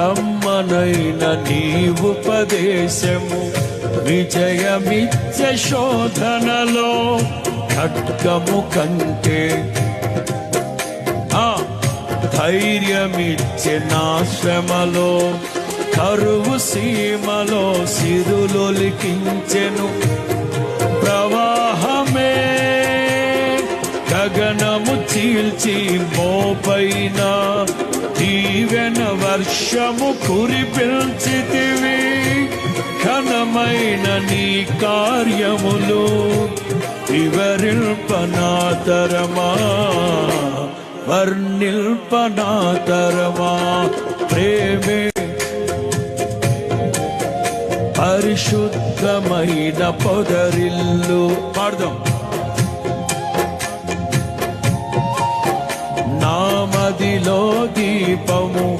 కమ్మనైన నీ ఉపదేశము విజయమిచ్చ శోధనలో ఖడ్గము కంటే. ఆ ధైర్యమిచ్చే నా శ్రమలో కరువు సీమలో సిరులొలికించెను ప్రవాహమే గగనము చీల్చి మోప వర్షము కురిపించితివి ఘనమైన నీ కార్యములు వివరిల్పనాతరమా వర్ణిల్పనాతరమా? ప్రేమే. పరిశుద్ధమైన పొదరిల్లు. పాడదాం. నామదిలో దీపము